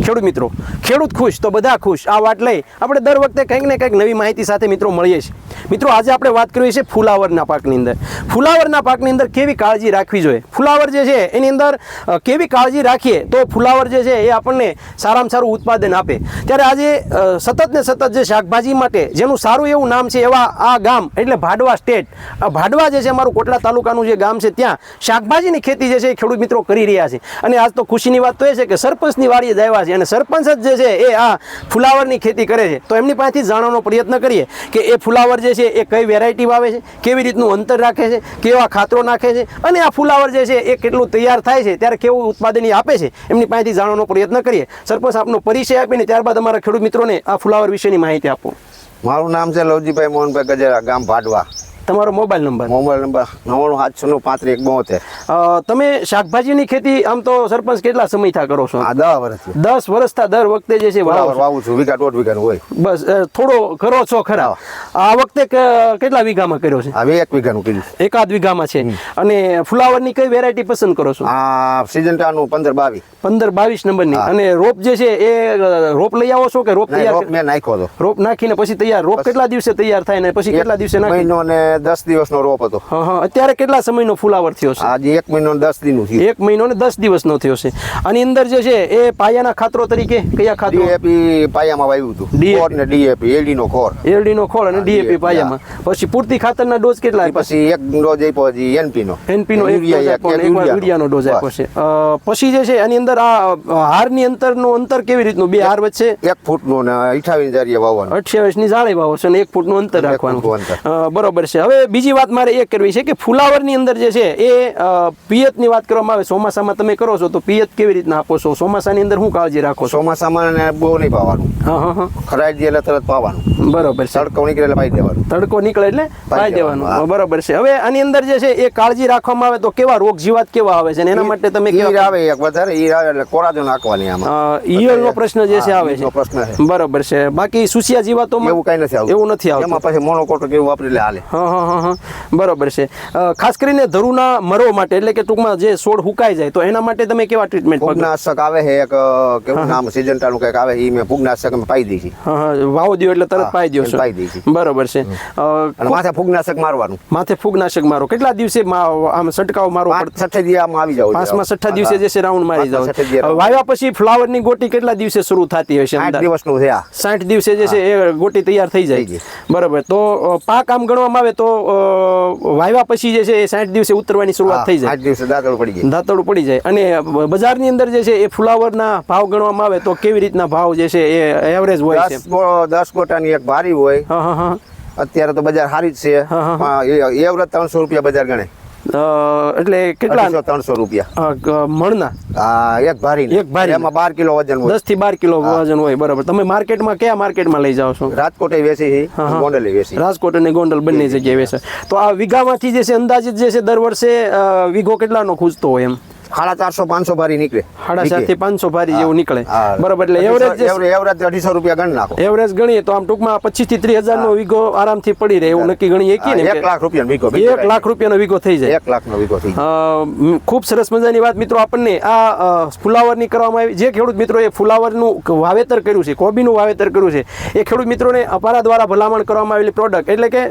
ખેડૂત મિત્રો, ખેડૂત ખુશ તો બધા ખુશ, આ વાત લઈ આપણે દર વખતે કંઈક ને કંઈક નવી માહિતી સાથે મિત્રો મળીએ છીએ. મિત્રો, આજે આપણે વાત કરીએ છીએ ફુલાવરના પાકની અંદર. ફુલાવરના પાકની અંદર કેવી કાળજી રાખવી જોઈએ? ફુલાવર જે છે, એની અંદર કેવી કાળજી રાખીએ તો ફુલાવર જે છે, એ આપણને સારામાં સારું ઉત્પાદન આપે. ત્યારે આજે સતત ને સતત જે શાકભાજી માટે, જેનું સારું એવું નામ છે એવા આ ગામ, એટલે ભાડવા સ્ટેટ. આ ભાડવા જે છે, અમારું કોટલા તાલુકાનું જે ગામ છે, ત્યાં શાકભાજીની ખેતી જે છે, એ ખેડૂત મિત્રો કરી રહ્યા છે. અને આજ તો ખુશીની વાત તો એ છે કે સરપંચની વાડીએ જ આવ્યા છે. અને સરપંચ જ જે છે એ આ ફુલાવરની ખેતી કરે છે. તો એમની પાસેથી જાણવાનો પ્રયત્ન કરીએ કે એ ફુલાવર જે છે એ કઈ વેરાયટી વાવે છે, કેવી રીતનું અંતર રાખે છે, કેવા ખાતરો નાખે છે અને આ ફુલાવર જે છે એ કેટલું તૈયાર થાય છે, ત્યારે કેવું ઉત્પાદન આપે છે, એમની પાસેથી જાણવાનો પ્રયત્ન કરીએ. સરપંચ આપનો પરિચય આપીને ત્યારબાદ અમારા ખેડૂત મિત્રોને આ ફુલાવર વિશેની માહિતી આપો. મારું નામ છે લવજીભાઈ મોહનભાઈ ગજેરા ગામ ભાડવા. તમારો મોબાઈલ નંબર? મોબાઈલ નંબર નવ્વાણું સાતસો નું પાંત્રીસ એક બોતેર. તમે શાકભાજીની ખેતી આમ તો સરપંચ કેટલા સમયથી કરો છો? દસ વર્ષ દસ વર્ષથી દર વખતે જે છે વાવું છું? વીઘા દોઢ વીઘા હોય. બસ થોડો કરો છો ખરા? આ વખતે કેટલા વીઘામાં કર્યો છે? હવે એક વીઘાનું કીધું એકાદ વીઘામાં છે. અને ફુલાવરની કઈ વેરાયટી પસંદ કરો છો? આ સિજન્ટાનું પંદર બાવીસ. પંદર બાવીસ નંબરની. અને રોપ જે છે એ રોપ લઈ આવો છો કે રોપ તૈયાર રોપ મેં નાખ્યો હતો. રોપ નાખીને પછી તૈયાર રોપ કેટલા દિવસે તૈયાર થાય ને પછી કેટલા દિવસે નાખી? મહિનો ને દસ દિવસનો રોપ હતો. અત્યારે કેટલા સમયનો ફુલાવર થયો છે? આજે એક મહિનો દસ દિનનું થયું. એક મહિનો ને દસ દિવસનો થયો છે. આની અંદર જે છે એ પાયાના ખાતરો તરીકે કયા ખાતરો? ડીએપી પાયામાં વાવ્યું હતું. ડીએપી. ખોર ને ડીએપી એડી નો ખોર. એરડી નો ખોળ અને ડીએપી પાયામાં. પછી પૂરતી ખાતરના ડોઝ કેટલા પછી એક ડોઝ આપ્યો હજી એનપી નો એનપી નો એક યુરિયાનો. ડોઝ આપ્યો છે. પછી જે છે આની અંદર આ હારની અંતરનું અંતર કેવી રીતનું? બે હાર વચ્ચે? એક ફૂટનું ને અઠાવીસ જારીએ વાવવાનું. અઠ્યાવીસની જાળી વાવો છે અને એક ફૂટનું અંતર રાખવાનું. ફૂટનું બરોબર છે. હવે બીજી વાત મારે એ કરવી છે કે ફુલાવરની અંદર જે છે એ પિયતની વાત કરવામાં આવે ચોમાસામાં તમે કરો છો તો પિયત કેવી રીતના આપો છો? ચોમાસાની અંદર શું કાળજી રાખો છો? ચોમાસામાં બહુ નહીં પાવાનું. હા હા ખરાઈ એટલે તરત પાવાનું. બરોબર છે. તડકો નીકળે એટલે પાઈ દેવાનું. તડકો નીકળે એટલે પાઈ દેવાનું બરોબર છે. હવે આની અંદર જે છે એ કાળજી રાખવામાં આવે તો કેવા રોગ જીવાત કેવા આવે છે? એના માટે તમે કેવા આવે એક વધારે ઈર આવે એટલે કોરાજો નાખવાની આમાં. ઈયળનો પ્રશ્ન જે છે આવે છે. પ્રશ્ન છે. બરોબર છે. બાકી સુસિયા જીવાતોમાં એવું કઈ નથી આવતું. એવું નથી આવતું. એમાં પછી મોનોકોટો કેવું વાપરી લે હાલે. હા હા હા બરોબર છે. ખાસ કરીને ધરુના મરો માટે એટલે કે ટૂંકમાં જે છોડ હુકાઈ જાય તો એના માટે તમે કેવા ટ્રીટમેન્ટ ફૂગનાશક આવે છે એક કેવું નામ સિજન્ટાનું કંઈક આવે એ મેં ફૂગનાશક અમે પાઈ દીધી હા વાવ દો એટલે તરત પાઈ દો છો. પાઈ બરોબર છે. અને માથે ફૂગનાશક મારવાનું. માથે ફૂગનાશક મારો. કેટલા દિવસે આમ છંટકાવ મારો છઠ્ઠા દિવસે આમ આવી જાવ પાંચમા છઠ્ઠા દિવસે જે છે રાઉન્ડ મારી જાવ. વાવ્યા પછી ફ્લાવરની ગોટી કેટલા દિવસે શરૂ થતી હશે સાઠ? દિવસનું છે સાઠ દિવસે જે છે એ ગોટી તૈયાર થઈ જાય. બરોબર. તો પાક આમ ગણવામાં આવે તો વાવ્યા પછી જે છે એ સાઠ દિવસે ઉતરવાની શરૂઆત થઈ જાય. દિવસે દાંતળ પડી જાય. દાંતરડું પડી જાય. અને બજાર બજારની અંદર જે છે એ ફુલાવરના ભાવ ગણવામાં આવે તો કેવી રીતના ભાવ જે છે એ એવરેજ હોય છે? દસ ગોટાની એક ભારી હોય હા હા હા. અત્યારે તો બજાર સારી જ છે. હા, હા, એ એવરેજ ત્રણસો રૂપિયા બજાર ગણે. એટલે કેટલા? ત્રણસો રૂપિયા. મણના? આ એક ભારી એક ભારી. એમાં બાર કિલો વજન હોય. દસથી બાર કિલો વજન હોય બરાબર. તમે માર્કેટમાં કયા માર્કેટમાં લઈ જાઓ છો? રાજકોટે વેચી ગોંડલ હા, હા. વેચી. રાજકોટ અને ગોંડલ બંને જગ્યાએ વેચે તો આ વીઘામાંથી જે છે અંદાજિત જે છે દર વર્ષે વીઘો કેટલાનો ખૂજતો હોય એમ? સાડા ચારસો પાંચસો ભારી નીકળે. સાડા ચારથી પાંચસો ભારી જેવું નીકળે. બરોબર એટલે એવરેજ એવરેજ અઢીસો રૂપિયા ગણ નાખો. એવરેજ ગણીએ તો આમ ટૂંકમાં પચીસથી ત્રીસ હજાર નો વીઘો આરામથી પડી રહે એવું નક્કી ગણીએ કે એક લાખ રૂપિયા વીઘો એક લાખ રૂપિયાનો વીઘો થઈ જાય. એક લાખ નો વીઘો થઈ જાય. ખૂબ સરસ મજાની વાત મિત્રો આપણને. આ ફુલાવરની કરવામાં આવી જે ખેડૂત મિત્રોએ ફુલાવરનું ક- વાવેતર કર્યું છે કોબીનું વાવેતર કર્યું છે એ ખેડૂત મિત્રોને અપારા દ્વારા ભલામણ કરવામાં આવેલી પ્રોડક્ટ એટલે કે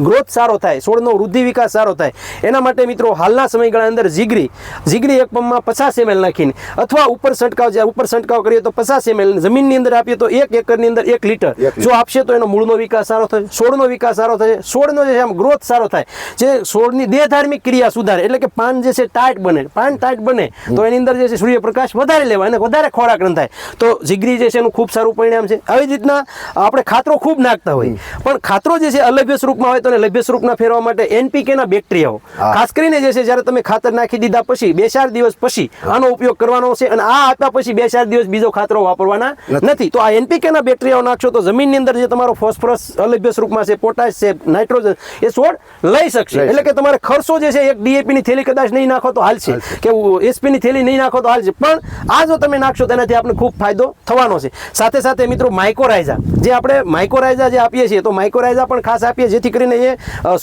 ગ્રોથ સારો થાય છોડનો વૃદ્ધિ વિકાસ સારો થાય. એના માટે મિત્રો હાલના સમયગાળા અંદર જીગરી જીગરી એક પંપમાં પચાસ એમએલ નાખીને અથવા ઉપર છંટકાવ જ્યારે ઉપર છંટકાવ કરીએ તો પચાસ એમએલ જમીનની અંદર આપીએ તો એક એકરની અંદર એક લીટર. જો આપશે તો એનો મૂળનો વિકાસ સારો થશે છોડનો વિકાસ સારો થશે. છોડનો જે છે આમ ગ્રોથ સારો થાય. જે છોડની દેહધાર્મિક ક્રિયા સુધારે એટલે કે પાન જે છે ટાઈટ બને પાન ટાઈટ બને તો એની અંદર જે છે સૂર્યપ્રકાશ વધારે લેવાય અને વધારે ખોરાક રંધાય. તો જીગરી જે છે એનું ખૂબ સારું પરિણામ છે. આવી રીતના આપણે ખાતરો ખૂબ નાખતા હોય પણ ખાતરો જે છે અલભ્ય સ્વરૂપમાં હોય તો એને લભ્ય સ્વરૂપના ફેરવા માટે એનપીકેના બેક્ટેરિયાઓ. ખાસ કરીને જે છે જ્યારે તમે ખાતર નાખી દીધા પછી બે ચાર દિવસ પછી આનો ઉપયોગ કરવાનો છે અને આ આપ્યા પછી બે ચાર દિવસ બીજો ખાતરો વાપરવાના નથી. તો આ એનપીકે ના બેક્ટેરિયાઓ નાખશો તો જમીનની અંદર જે તમારો ફોસ્ફરસ અલભ્ય સ્વરૂપમાં છે પોટાશ છે નાઇટ્રોજન એ છોડ લઈ શકશે. એટલે કે તમારે ખર્ચો જે છે એક ડીએપી ની થેલી કદાચ નહીં નાખો તો હાલશે. કે એસપી ની થેલી નહીં નાખો તો હાલશે. પણ આ જો તમે નાખશો તેનાથી આપણે ખૂબ ફાયદો થવાનો છે. સાથે સાથે મિત્રો માઇકોરાઇઝા જે આપણે માઇકોરાઇઝા જે આપીએ છીએ તો માઇકોરાઇઝા પણ ખાસ આપીએ જેથી કરીને એ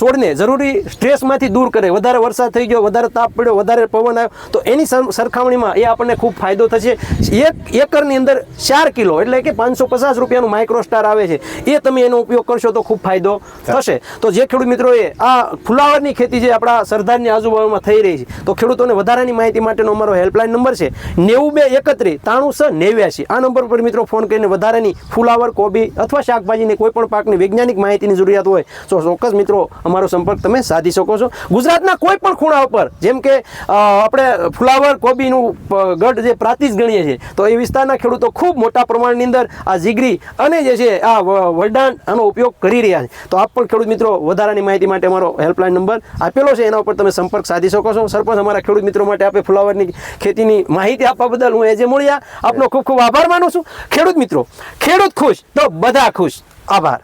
છોડને જરૂરી સ્ટ્રેસમાંથી દૂર કરે. વધારે વરસાદ થઈ ગયો વધારે તાપ પડ્યો વધારે પવન આવ્યો તો એની સર- સરખામણીમાં એ આપણને ખૂબ ફાયદો થશે. એક એકરની અંદર ચાર કિલો એટલે કે પાંચસો પચાસ રૂપિયાનું માઇક્રોસ્ટાર આવે છે. એ તમે એનો ઉપયોગ કરશો તો ખૂબ ફાયદો થશે. તો જે ખેડૂત મિત્રોએ આ ફુલાવરની ખેતી જે આપણા સરદારની આજુબાજુમાં થઈ રહી છે તો ખેડૂતોને વધારાની માહિતી માટેનો અમારો હેલ્પલાઇન નંબર છે નેવું બે એકત્રીસ ત્રાણું છ નેવ્યાસી આ નંબર પર મિત્રો ફોન કરીને વધારાની ફુલાવર કોબી અથવા શાકભાજીની કોઈ પણ પાકની વૈજ્ઞાનિક માહિતીની જરૂરિયાત હોય તો ચોક્કસ મિત્રો અમારો સંપર્ક તમે સાધી શકો છો. ગુજરાતના કોઈ પણ ખૂણા ઉપર જેમ કે આપણે ફુલાવર કોબીનું ગઢ જે પ્રાતિજ ગણીએ છીએ, તો એ વિસ્તારના ખેડૂતો ખૂબ મોટા પ્રમાણની અંદર આ જીગરી અને જે છે આ વરદાન આનો ઉપયોગ કરી રહ્યા છે. તો આપ પણ ખેડૂત મિત્રો વધારાની માહિતી માટે અમારો હેલ્પલાઇન નંબર આપેલો છે, એના ઉપર તમે સંપર્ક સાધી શકો છો. સરપંચ, અમારા ખેડૂત મિત્રો માટે આપે ફુલાવરની ખેતીની માહિતી આપવા બદલ હું એજે મળ્યા. આપનો ખૂબ ખૂબ આભાર માનું છું. ખેડૂત મિત્રો, ખેડૂત ખુશ તો બધા ખુશ. આભાર.